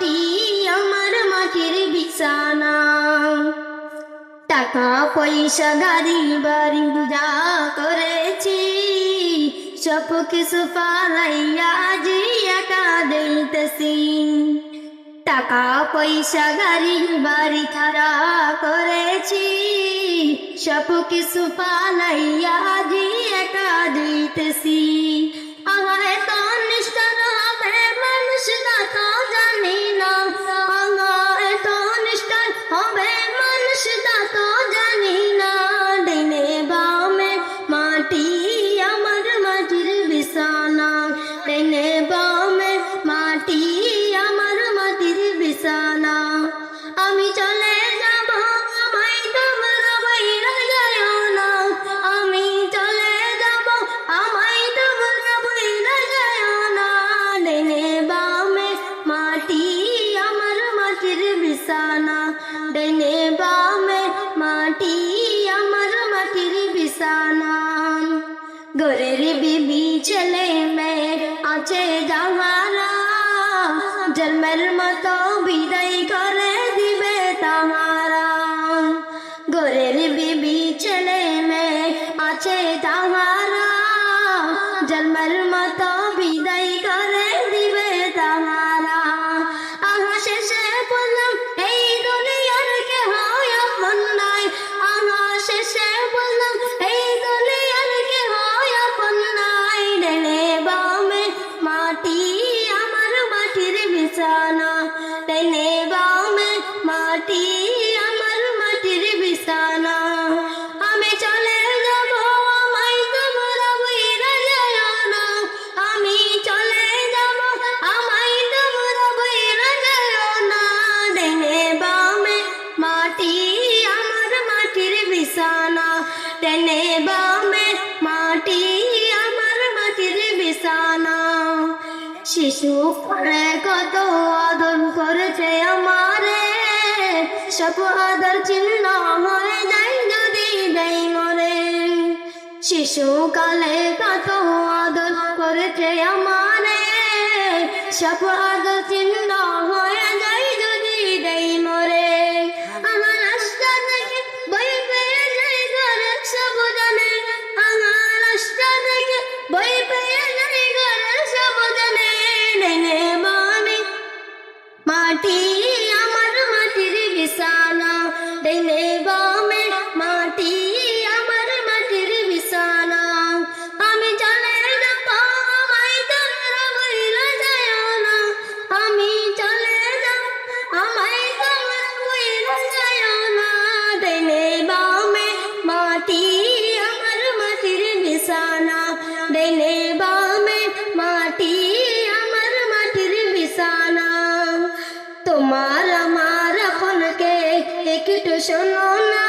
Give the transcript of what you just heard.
মাটি আমার মাটির বিছানা। টাকা পয়সা গাড়ি বাড়ি যা করেছি, সব কিছু পালাইয়া আজি একা দিতেছি টাকা পয়সা গাড়ি বাড়ি খারা করেছি, সব কিছু পালাইয়া আজি একা দিতেছি মানুষ তা তো জানি। ঘরের বিবি ছেলে মেয়ে আছে যাহারা জন্মের মতো বিদায় করে মাটি আমার মাটির বিছানা। ডেনে বামে মাটি আমার মাটির বিছানা। শিশু করে কত আদর করেছে আমারে। সব আদর চিহ্ন হয়ে যায় যদি মরে। কত আদর করেছে আমারে। সব আদর চিহ্ন Tí একটু শোনো না